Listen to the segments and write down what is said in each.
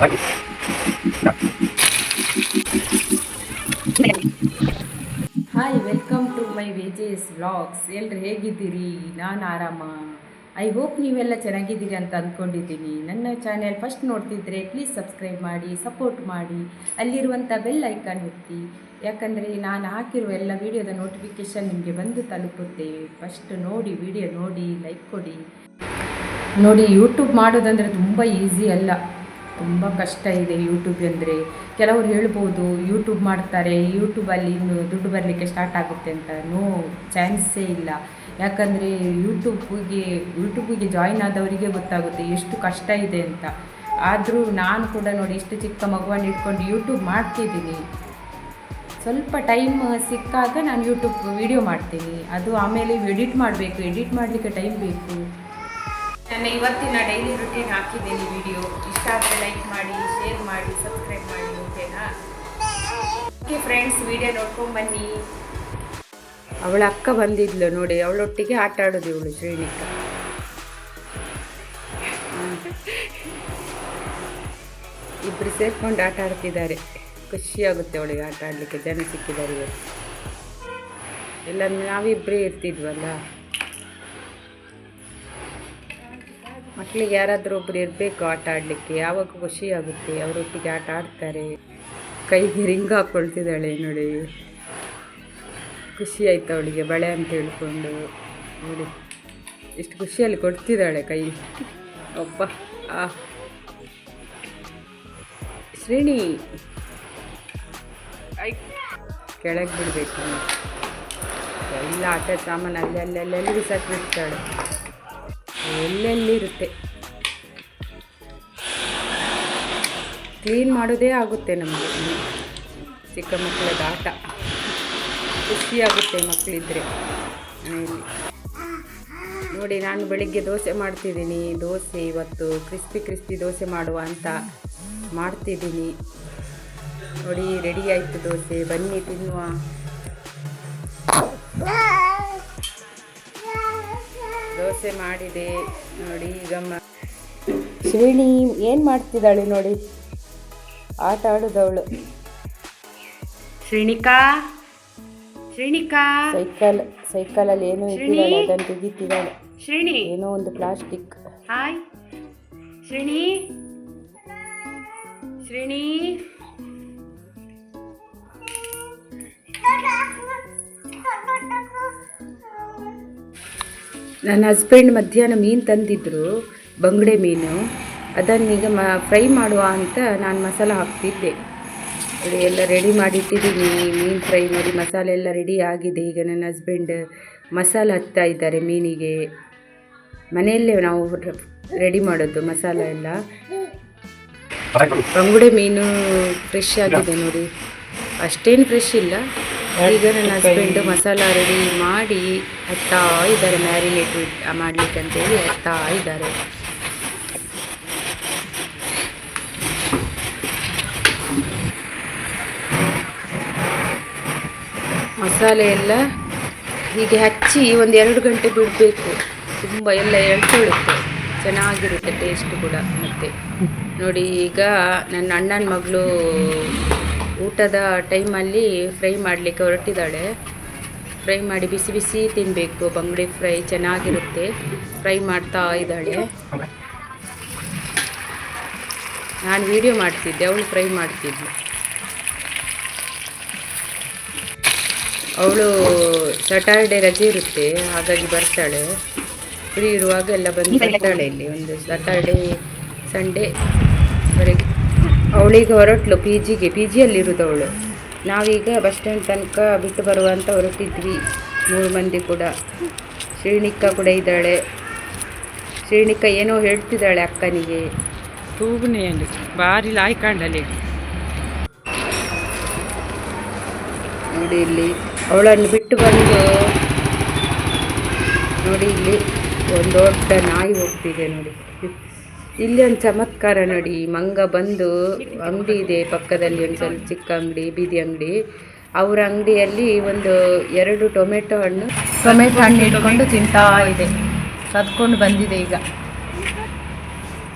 Hi welcome to my ವೇಜೇಸ್ vlogs ಎಲ್ಲರೂ ಹೇಗಿದ್ದೀರಿ? ನಾನು ಆರಾಮ. ಐ ಹೋಪ್ ನೀವೆಲ್ಲ ಚೆನ್ನಾಗಿದ್ದೀರಿ ಅಂತ ಅಂದ್ಕೊಂಡಿದ್ದೀನಿ ನನ್ನ ಚಾನೆಲ್ ಫಸ್ಟ್ ನೋಡ್ತಿದ್ರೆ ಪ್ಲೀಸ್ ಸಬ್ಸ್ಕ್ರೈಬ್ ಮಾಡಿ ಸಪೋರ್ಟ್ ಮಾಡಿ ಅಲ್ಲಿರುವಂಥ ಬೆಲ್ ಐಕಾನ್ ಒತ್ತಿ ಯಾಕಂದರೆ ನಾನು ಹಾಕಿರುವ ಎಲ್ಲ ವಿಡಿಯೋದ ನೋಟಿಫಿಕೇಷನ್ ನಿಮಗೆ ಬಂದು ತಲುಪುತ್ತೆ. ಫಸ್ಟ್ ನೋಡಿ ವಿಡಿಯೋ ನೋಡಿ ಲೈಕ್ ಕೊಡಿ. ನೋಡಿ ಯೂಟ್ಯೂಬ್ ಮಾಡೋದಂದರೆ ತುಂಬ ಈಸಿ ಅಲ್ಲ. ತುಂಬ ಕಷ್ಟ ಇದೆ ಯೂಟ್ಯೂಬ್ ಅಂದರೆ. ಕೆಲವರು ಹೇಳ್ಬೋದು ಯೂಟ್ಯೂಬ್ ಮಾಡ್ತಾರೆ ಯೂಟ್ಯೂಬಲ್ಲಿ ಇನ್ನು ದುಡ್ಡು ಬರಲಿಕ್ಕೆ ಸ್ಟಾರ್ಟ್ ಆಗುತ್ತೆ ಅಂತ. ನೋ ಚಾನ್ಸೇ ಇಲ್ಲ. ಯಾಕಂದರೆ ಯೂಟ್ಯೂಬ್ಗೆ ಯೂಟ್ಯೂಬಿಗೆ ಜಾಯಿನ್ ಆದವರಿಗೆ ಗೊತ್ತಾಗುತ್ತೆ ಎಷ್ಟು ಕಷ್ಟ ಇದೆ ಅಂತ. ಆದರೂ ನಾನು ಕೂಡ ನೋಡಿ ಇಷ್ಟು ಚಿಕ್ಕ ಮಗುವನ್ನು ಇಟ್ಕೊಂಡು ಯೂಟ್ಯೂಬ್ ಮಾಡ್ತಿದ್ದೀನಿ. ಸ್ವಲ್ಪ ಟೈಮ್ ಸಿಕ್ಕಾಗ ನಾನು ಯೂಟ್ಯೂಬ್ ವಿಡಿಯೋ ಮಾಡ್ತೀನಿ. ಅದು ಆಮೇಲೆ ಎಡಿಟ್ ಮಾಡಬೇಕು. ಎಡಿಟ್ ಮಾಡಲಿಕ್ಕೆ ಟೈಮ್ ಬೇಕು. ನನ್ನ ಇವತ್ತಿನ ಡೈಲಿ ರುಟೀನ್ ಹಾಕಿದ್ದೀನಿ ವಿಡಿಯೋ ಇಷ್ಟ ಆದರೆ ಲೈಕ್ ಮಾಡಿ ಶೇರ್ ಮಾಡಿ ಸಬ್ಸ್ಕ್ರೈಬ್ ಮಾಡಿ ಓಕೆನಾ? ಓಕೆ ಫ್ರೆಂಡ್ಸ್ ವಿಡಿಯೋ ನೋಡ್ಕೊಂಡು ಬನ್ನಿ. ಅವಳ ಅಕ್ಕ ಬಂದಿದ್ಲು ನೋಡಿ, ಅವಳೊಟ್ಟಿಗೆ ಆಟ ಆಡೋದು ಇವಳು ಶ್ರೀನಿಕ ಇಬ್ಬರು ಸೇರ್ಕೊಂಡು ಆಟ ಆಡ್ತಿದ್ದಾರೆ. ಖುಷಿಯಾಗುತ್ತೆ ಅವಳಿಗೆ ಆಟ ಆಡಲಿಕ್ಕೆ, ಜನ ಸಿಕ್ಕಿದ್ದಾರೆ ಇವತ್ತು. ಎಲ್ಲ ನಾವಿಬ್ಬರೇ ಇರ್ತಿದ್ವಲ್ಲ? ಮಕ್ಕಳಿಗೆ ಯಾರಾದರೂ ಒಬ್ಬರು ಇರಬೇಕು ಆಟ ಆಡಲಿಕ್ಕೆ, ಯಾವಾಗ ಖುಷಿ ಆಗುತ್ತೆ, ಅವರೊಟ್ಟಿಗೆ ಆಟ ಆಡ್ತಾರೆ. ಕೈಗೆ ರಿಂಗ್ ಹಾಕ್ಕೊಳ್ತಿದ್ದಾಳೆ ನೋಡಿ. ಖುಷಿ ಆಯ್ತು ಅವಳಿಗೆ, ಬಳೆ ಅಂತ ಹೇಳ್ಕೊಂಡು ನೋಡಿ. ಎಷ್ಟು ಖುಷಿಯಲ್ಲಿ ಕೊಡ್ತಿದ್ದಾಳೆ ಕೈ. ಒಬ್ಬ, ಆ. ಶ್ರೇಣಿ. ಕೆಳಗೆ ಬಿಡಬೇಕು. ಎಲ್ಲ ಆಟ ಸಾಮಾನು ಅಲ್ಲಿ ಅಲ್ಲಿ ಸಹ ಬಿಸಾಕ್ಬಿಡ್ತಾಳೆ. ಎಲ್ಲೆಲ್ಲಿರುತ್ತೆ ಕ್ಲೀನ್ ಮಾಡೋದೇ ಆಗುತ್ತೆ ನಮಗೆ. ಚಿಕ್ಕ ಮಕ್ಕಳದ ಆಟ ಖುಷಿಯಾಗುತ್ತೆ ಮಕ್ಕಳಿದ್ರೆ ನೋಡಿ, ನಾನು ಬೆಳಿಗ್ಗೆ ದೋಸೆ ಮಾಡ್ತಿದ್ದೀನಿ. ದೋಸೆ ಇವತ್ತು ಕ್ರಿಸ್ಪಿ ಕ್ರಿಸ್ಪಿ ದೋಸೆ ಮಾಡುವ ಅಂತ ಮಾಡ್ತಿದ್ದೀನಿ. ನೋಡಿ ರೆಡಿ ಆಯಿತು ದೋಸೆ. ಬನ್ನಿ ತಿನ್ನುವ. ದೋಸೆ ಮಾಡಿದೆ ನೋಡಿ ಈಗ ಶ್ರೇಣಿ ಏನು ಮಾಡ್ತಿದ್ದಾಳೆ ನೋಡಿ? ಆಟ ಆಡುದವಳು. ಶ್ರೀಣಿಕಾ ಶ್ರೀಣಿಕಾ ಸೈಕಲ್ ಸೈಕಲಲ್ಲಿ ಏನೋ ಇಟ್ಟಿದ್ದಾಳೆ ಅದನ್ನು ತೆಗಿತಿದ್ದಾಳೆ. ಶ್ರೀಣಿ? ಏನೋ ಒಂದು ಪ್ಲಾಸ್ಟಿಕ್. ಹಾಯ್. ಶ್ರೀಣಿ? ಶ್ರೇಣಿ? ನನ್ನ ಹಸ್ಬೆಂಡ್ ಮಧ್ಯಾಹ್ನ ಮೀನು ತಂದಿದ್ದರು ಬಂಗುಡೆ ಮೀನು. ಅದನ್ನೀಗ ಮ ಫ್ರೈ ಮಾಡುವ ಅಂತ ನಾನು ಮಸಾಲ ಹಾಕ್ತಿದ್ದೆ. ಎಲ್ಲ ರೆಡಿ ಮಾಡಿಟ್ಟಿದ್ದೀನಿ, ಮೀನು ಫ್ರೈ ಮಾಡಿ ಮಸಾಲೆ ಎಲ್ಲ ರೆಡಿ ಆಗಿದೆ. ಈಗ ನನ್ನ ಹಸ್ಬೆಂಡ್ ಮಸಾಲ ಹಚ್ತಾ ಇದ್ದಾರೆ ಮೀನಿಗೆ. ಮನೆಯಲ್ಲೇ ನಾವು ರೆಡಿ ಮಾಡೋದು ಮಸಾಲೆ ಎಲ್ಲ. ಬಂಗುಡೆ ಮೀನು ಫ್ರೆಶ್ ಆಗಿದೆ ನೋಡಿ. ಅಷ್ಟೇನು ಫ್ರೆಶ್ ಇಲ್ಲ. ಈಗ ನನ್ನ ಹಸ್ಬೆಂಡ್ ಮಸಾಲ ರೆಡಿ ಮಾಡಿ ಹತ್ತಾ ಇದ್ದಾರೆ ಮ್ಯಾರಿನೇಟ್ ಮಾಡಲಿಕ್ಕೆ ಅಂತೇಳಿ ಹತ್ತಾ ಇದ್ದಾರೆ. ಮಸಾಲೆ ಎಲ್ಲ ಹೀಗೆ ಹಚ್ಚಿ ಒಂದು ಎರಡು ಗಂಟೆ ಬಿಡಬೇಕು. ತುಂಬ ಎಲ್ಲ ಎಳ್ಕೊಳ್ಳುತ್ತೆ ಚೆನ್ನಾಗಿರುತ್ತೆ ಟೇಸ್ಟ್ ಕೂಡ ಮತ್ತೆ. ನೋಡಿ ಈಗ ನನ್ನ ಅಣ್ಣನ ಮಗಳು ಊಟದ ಟೈಮಲ್ಲಿ ಫ್ರೈ ಮಾಡಲಿಕ್ಕೆ ಹೊರಟಿದ್ದಾಳೆ. ಫ್ರೈ ಮಾಡಿ ಬಿಸಿ ಬಿಸಿ ತಿನ್ನಬೇಕು ಬಂಗಡಿ ಫ್ರೈ ಚೆನ್ನಾಗಿರುತ್ತೆ. ಫ್ರೈ ಮಾಡ್ತಾ ಇದ್ದಾಳೆ. ನಾನು ವಿಡಿಯೋ ಮಾಡ್ತಿದ್ದೆ. ಅವಳು ಫ್ರೈ ಮಾಡ್ತಿದ್ಲು. ಅವಳು ಸ್ಯಾಟರ್ಡೆ ರಜೆ ಇರುತ್ತೆ. ಹಾಗಾಗಿ ಬರ್ತಾಳೆ. ಫ್ರೀ ಇರುವಾಗ ಎಲ್ಲ ಬಂದು ಬರ್ತಾಳೆ ಇಲ್ಲಿ. ಒಂದು ಸ್ಯಾಟರ್ಡೆ ಸಂಡೇ ವರೆಗೆ. ಅವಳಿಗೆ ಹೊರಟ್ಲು ಪಿ ಜಿಗೆ ಪಿ ಜಿಯಲ್ಲಿರೋದು ಅವಳು ನಾವೀಗ ಬಸ್ ಸ್ಟ್ಯಾಂಡ್ ತನಕ ಬಿಟ್ಟು ಬರುವಂತ ಹೊರಟಿದ್ವಿ. ಮೂರು ಮಂದಿ ಕೂಡ. ಶ್ರೀನಿಕ್ಕ ಕೂಡ ಇದ್ದಾಳೆ. ಶ್ರೀನಿಕ್ಕ ಏನೋ ಹೇಳ್ತಿದ್ದಾಳೆ ಅಕ್ಕನಿಗೆ. ತೂಗುನೆಯಲ್ಲಿ ಭಾರಿ ಲಾಯ್ಕಾಂಡಲ್ಲಿ ನೋಡಿ ಇಲ್ಲಿ ಅವಳನ್ನು ಬಿಟ್ಟು ಬಂದು ನೋಡಿ ಇಲ್ಲಿ ಒಂದು ದೊಡ್ಡ ನಾಯಿ ಹೋಗ್ತಿದೆ ನೋಡಿ. ಇಲ್ಲಿ ಒಂದು ಚಮತ್ಕಾರ ನೋಡಿ. ಮಂಗ ಬಂದು ಅಂಗಡಿ ಇದೆ. ಪಕ್ಕದಲ್ಲಿ ಒಂದು ಸ್ವಲ್ಪ ಚಿಕ್ಕ ಅಂಗಡಿ, ಬೀದಿ ಅಂಗಡಿ. ಅವರ ಅಂಗಡಿಯಲ್ಲಿ ಒಂದು ಎರಡು ಟೊಮೆಟೊ ಹಣ್ಣು ಟೊಮೆಟೊ ಹಣ್ಣು ಇಟ್ಕೊಂಡು ತಿಂತಾ ಇದೆ. ಕದ್ಕೊಂಡು ಬಂದಿದೆ ಈಗ.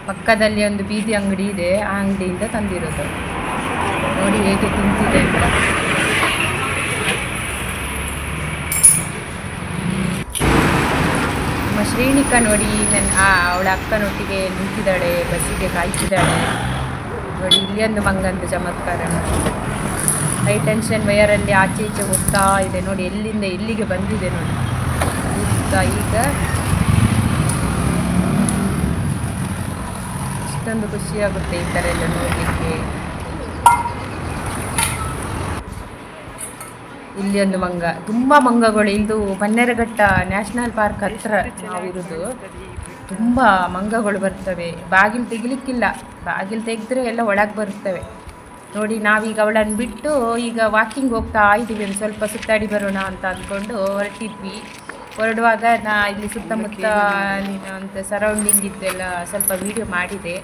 ಪಕ್ಕದಲ್ಲಿ ಒಂದು ಬೀದಿ ಅಂಗಡಿ ಇದೆ. ಆ ಅಂಗಡಿಯಿಂದ ತಂದಿರೋದು. ನೋಡಿ ಹೇಗೆ ತಿಂತಿದೆ ಅಂತ. ಶ್ರೀನಿಕಾ ನೋಡಿ ನನ್ನ ಅವಳ ಅಕ್ಕನೊಟ್ಟಿಗೆ ನಿಂತಿದ್ದಾಳೆ, ಬಸ್ಸಿಗೆ ಕಾಯ್ತಿದ್ದಾಳೆ. ನೋಡಿ ಇಲ್ಲಿ ಒಂದು ಮಂಗಂದು ಚಮತ್ಕಾರ ಹೈ ಟೆನ್ಷನ್ ವಯರಲ್ಲಿ ಆಚೆ ಈಚೆ ಹೋಗ್ತಾ ಇದೆ. ನೋಡಿ, ಎಲ್ಲಿಂದ ಎಲ್ಲಿಗೆ ಬಂದಿದೆ ನೋಡಿ. ಹೋಗ್ತಾ ಈಗ. ಇಷ್ಟೊಂದು ಖುಷಿಯಾಗುತ್ತೆ ಈ ಥರ ಎಲ್ಲ ನೋಡಲಿಕ್ಕೆ. ಇಲ್ಲಿ ಒಂದು ಮಂಗ. ತುಂಬಾ ಮಂಗಗಳು. ಇದು ಬನ್ನೇರಘಟ್ಟ ನ್ಯಾಷನಲ್ ಪಾರ್ಕ್ ಹತ್ರ ನಾವಿರೋದು. ತುಂಬ ಮಂಗಗಳು ಬರ್ತವೆ. ಬಾಗಿಲು ತೆಗಿಲಿಕ್ಕಿಲ್ಲ. ಬಾಗಿಲು ತೆಗೆದ್ರೆ ಎಲ್ಲ ಒಳಗೆ ಬರ್ತವೆ ನೋಡಿ, ನಾವೀಗ ಅವಳನ್ನು ಬಿಟ್ಟು ಈಗ ವಾಕಿಂಗ್ ಹೋಗ್ತಾ ಇದ್ದೀವಿ. ಒಂದು ಸ್ವಲ್ಪ ಸುತ್ತಾಡಿ ಬರೋಣ ಅಂತ ಅಂದ್ಕೊಂಡು ಹೊರಟಿದ್ವಿ. ಹೊರಡುವಾಗ ನಾ ಇಲ್ಲಿ ಸುತ್ತಮುತ್ತ ಅಂತ ಸರೌಂಡಿಂಗ್ ಇದ್ದೆಲ್ಲ ಸ್ವಲ್ಪ ವೀಡಿಯೋ ಮಾಡಿದೆ.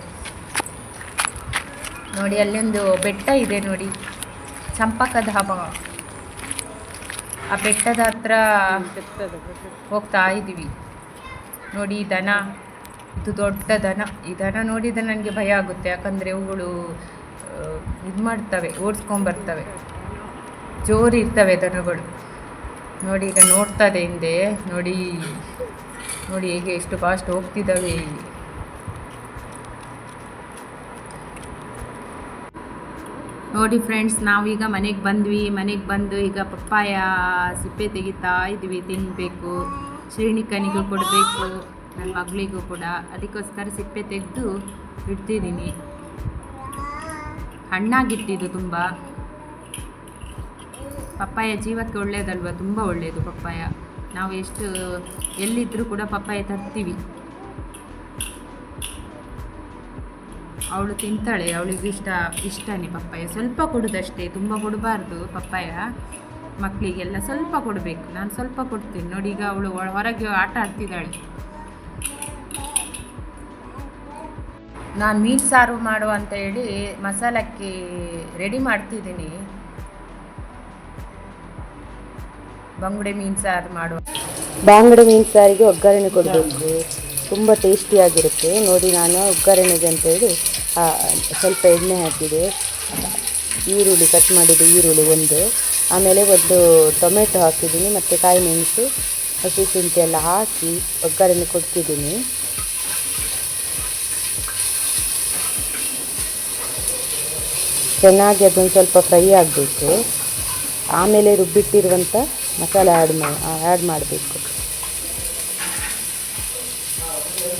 ನೋಡಿ, ಅಲ್ಲೊಂದು ಬೆಟ್ಟ ಇದೆ ನೋಡಿ. ಚಂಪಕಧಾಮ. ಆ ಬೆಟ್ಟದ ಹತ್ರ ಹೋಗ್ತಾ ಇದ್ದೀವಿ. ನೋಡಿ ದನ, ಇದು ದೊಡ್ಡ ದನ. ಈ ದನ ನೋಡಿದರೆ ನನಗೆ ಭಯ ಆಗುತ್ತೆ. ಯಾಕಂದರೆ ಅವುಗಳು ಇದು ಮಾಡ್ತವೆ, ಓಡಿಸ್ಕೊಂಬರ್ತವೆ. ಜೋರು ಇರ್ತವೆ ದನಗಳು. ನೋಡಿ ಈಗ ನೋಡ್ತದೆ ಹಿಂದೆ. ನೋಡಿ ನೋಡಿ ಹೇಗೆ ಎಷ್ಟು ಫಾಸ್ಟ್ ಹೋಗ್ತಿದ್ದಾವೆ. ನೋಡಿ ಫ್ರೆಂಡ್ಸ್ ನಾವೀಗ ಮನೆಗೆ ಬಂದ್ವಿ. ಮನೆಗೆ ಬಂದು ಈಗ ಪಪ್ಪಾಯ, ಸಿಪ್ಪೆ ತೆಗಿತಾ ಇದ್ವಿ. ತಿನ್ನಬೇಕು ಶ್ರೀಣಿಕನಿಗೂ ಕೊಡಬೇಕು. ನನ್ನ ಮಗಳಿಗೂ ಕೂಡ. ಅದಕ್ಕೋಸ್ಕರ ಸಿಪ್ಪೆ ತೆಗೆದು ಇಡ್ತಿದ್ದೀನಿ. ಹಣ್ಣಾಗಿಟ್ಟಿದ್ದು ತುಂಬ. ಪಪ್ಪಾಯ ಜೀವಕ್ಕೆ ಒಳ್ಳೆಯದಲ್ವ ತುಂಬ ಒಳ್ಳೆಯದು ಪಪ್ಪಾಯ. ನಾವು ಎಷ್ಟು ಎಲ್ಲಿದ್ದರೂ ಕೂಡ ಪಪ್ಪಾಯ ತರ್ತೀವಿ. ಅವಳು ತಿಂತಾಳೆ, ಅವಳಿಗೆ ಇಷ್ಟ, ಇಷ್ಟನೇ ಪಪ್ಪಾಯ. ಸ್ವಲ್ಪ ಕೊಡೋದಷ್ಟೇ, ತುಂಬ ಕೊಡಬಾರ್ದು ಪಪ್ಪಾಯ. ಮಕ್ಕಳಿಗೆಲ್ಲ ಸ್ವಲ್ಪ ಕೊಡಬೇಕು, ನಾನು ಸ್ವಲ್ಪ ಕೊಡ್ತೀನಿ. ನೋಡಿ, ಈಗ ಅವಳು ಹೊರಗೆ ಆಟ ಆಡ್ತಿದ್ದಾಳೆ. ನಾನು ಮೀನು ಸಾರು ಮಾಡುವ ಅಂತ ಹೇಳಿ ಮಸಾಲಕ್ಕೆ ರೆಡಿ ಮಾಡ್ತಿದ್ದೀನಿ. ಬಂಗುಡೆ ಮೀನು ಸಾರು ಮಾಡುವ. ಬಾಂಗಡೆ ಮೀನು ಸಾರಿಗೆ ಒಗ್ಗರಣೆ ಕೊಡಬೇಕು. ತುಂಬ ಟೇಸ್ಟಿಯಾಗಿರುತ್ತೆ ನೋಡಿ, ನಾನು ಒಗ್ಗರಣೆಗೆ ಅಂತೇಳಿ ಸ್ವಲ್ಪ ಎಣ್ಣೆ ಹಾಕಿದೆ. ಈರುಳ್ಳಿ ಕಟ್ ಮಾಡಿದ ಈರುಳ್ಳಿ ಒಂದು. ಆಮೇಲೆ ಒಂದು ಟೊಮೆಟೊ ಹಾಕಿದ್ದೀನಿ, ಮತ್ತು ಕಾಯಿ ಮೆಣಸು, ಹಸಿ ಶುಂಠಿ ಎಲ್ಲ ಹಾಕಿ ಒಗ್ಗರಣೆ ಕೊಡ್ತಿದ್ದೀನಿ. ಚೆನ್ನಾಗಿ ಅದೊಂದು ಸ್ವಲ್ಪ ಫ್ರೈ ಆಗಬೇಕು. ಆಮೇಲೆ ರುಬ್ಬಿಟ್ಟಿರುವಂಥ ಮಸಾಲೆ ಆ್ಯಡ್ ಮಾ ಆ್ಯಡ್ ಮಾಡಬೇಕು.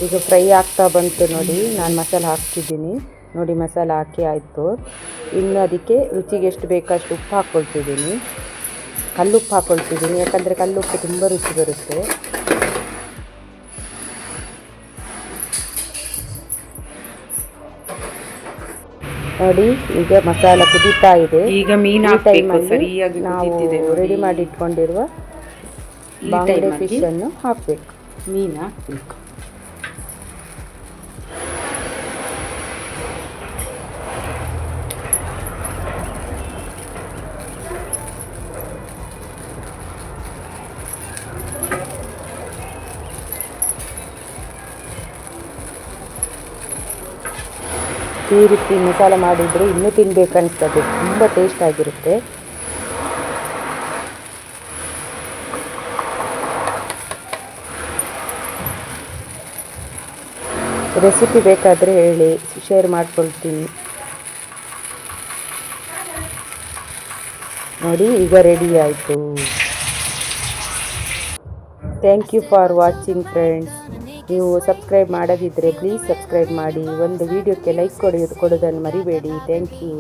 ಈಗ ಫ್ರೈ ಆಗ್ತಾ ಬಂತು ನೋಡಿ ನಾನು ಮಸಾಲೆ ಹಾಕ್ತಿದ್ದೀನಿ. ನೋಡಿ ಮಸಾಲೆ ಹಾಕಿ ಆಯಿತು. ಇನ್ನು ಅದಕ್ಕೆ ರುಚಿಗೆ ಎಷ್ಟು ಬೇಕಷ್ಟು ಉಪ್ಪು ಹಾಕ್ಕೊಳ್ತಿದ್ದೀನಿ ಕಲ್ಲುಪ್ಪು ಹಾಕ್ಕೊಳ್ತಿದ್ದೀನಿ ಯಾಕಂದರೆ ಕಲ್ಲುಪ್ಪು ತುಂಬ ರುಚಿ ಬರುತ್ತೆ. ನೋಡಿ ಈಗ ಮಸಾಲ ಕುದೀತಾ ಇದೆ. ಈಗ ಮೀನು ಟೈಮಲ್ಲಿ ನಾವು. ರೆಡಿ ಮಾಡಿ ಇಟ್ಕೊಂಡಿರುವ ಬಾಂಗಡೆ ಫಿಶ್ ಅನ್ನು ಹಾಕಬೇಕು. ಮೀನು ಹಾಕ್ಬೇಕು. ಈ ರೀತಿ ಮಸಾಲೆ ಮಾಡಿದರೆ ಇನ್ನೂ ತಿನ್ಬೇಕು ಅನಿಸ್ತದೆ ತುಂಬ ಟೇಸ್ಟ್ ಆಗಿರುತ್ತೆ. ರೆಸಿಪಿ ಬೇಕಾದರೆ ಹೇಳಿ ಶೇರ್ ಮಾಡ್ಕೊಳ್ತೀನಿ. ನೋಡಿ, ಈಗ ರೆಡಿ ಆಯಿತು. Thank you for watching friends ನೀವು ಸಬ್ಸ್ಕ್ರೈಬ್ ಮಾಡದಿದ್ದರೆ ಪ್ಲೀಸ್ ಸಬ್ಸ್ಕ್ರೈಬ್ ಮಾಡಿ. ಒಂದು ವಿಡಿಯೋಕ್ಕೆ ಲೈಕ್ ಕೊಡಿ ಕೊಡೋದನ್ನು ಮರಿಬೇಡಿ. Thank you